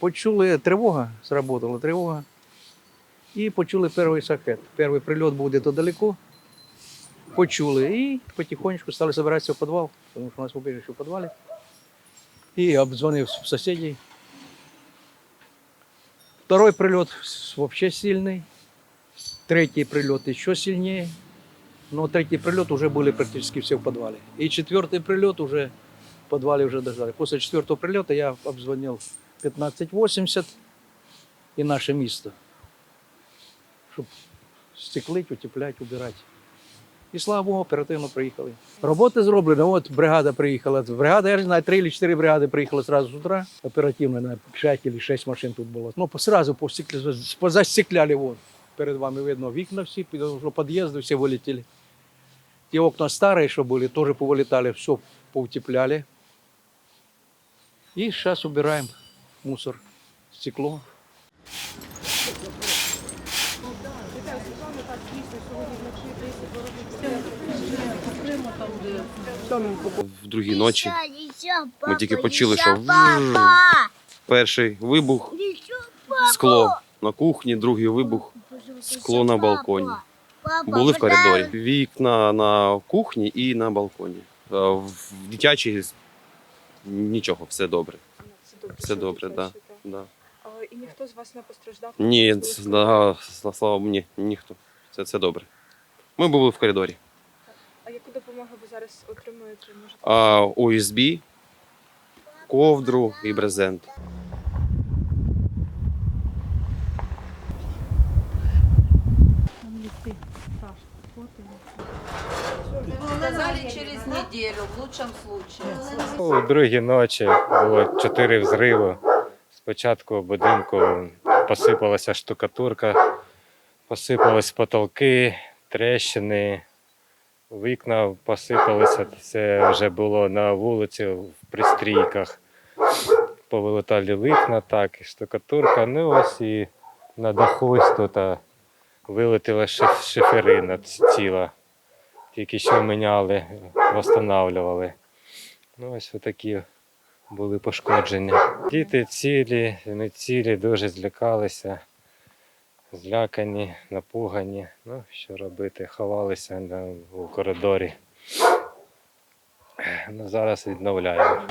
Почули тривога, сработала тривога. І почули перший шахет. Перший прильот був десь далеко. Почули і потихонечку стали збиратися в підвал, тому що у нас убіжище в підвалі. І обдзвонив сусідів. Второй прильот взагалі сильний. Третий прильот еще сильнее. Но третий прилет уже были практически все в подвале. И четвертый прилет уже в подвале уже дождали. После четвертого прилета я обзвонил 1580 и наше место, щоб стеклить, утеплять, убирать. І слава Богу, оперативно приїхали. Роботи зроблені. От бригада приїхала. Бригада, я не знаю, три чи чотири бригади приїхали сразу з утра. Оперативно, на 5 чи 6 машин тут було. Ну, сразу застекляли вон. Перед вами видно вікна всі, під'їзди всі вилетіли. Ті окна старі, що були, теж повилітали, все поутепляли. І зараз убираємо мусор, стекло. В другій ночі Ми тільки почули, що перший вибух, скло на кухні, другий вибух, скло на балконі. Були в коридорі. Вікна на кухні і на балконі. Е, В дитячій нічого, все добре. Все добре, так. Да, да. А, І ніхто з вас не постраждав? Ні, да, слава мені, ніхто. Це, це добре. Ми були в коридорі. А яку допомогу ви зараз отримуєте? Можете? А ОСБ, ковдру і брезент. Сказали через неделю, в лучшем случае. У другій ночі було чотири взриви. Спочатку в будинку посипалася штукатурка, посипались потолки, тріщини, вікна посипалися. Це вже було на вулиці в пристрійках. Повилетали вікна, так, і штукатурка. Ну ось і на даху тут вилетіла шиферина ціла. Тільки що міняли, встановлювали. Ну, ось такі були пошкодження. Діти цілі, не цілі, дуже злякалися, злякані, напугані. Ну, що робити, ховалися у коридорі. Ну, зараз відновляємо.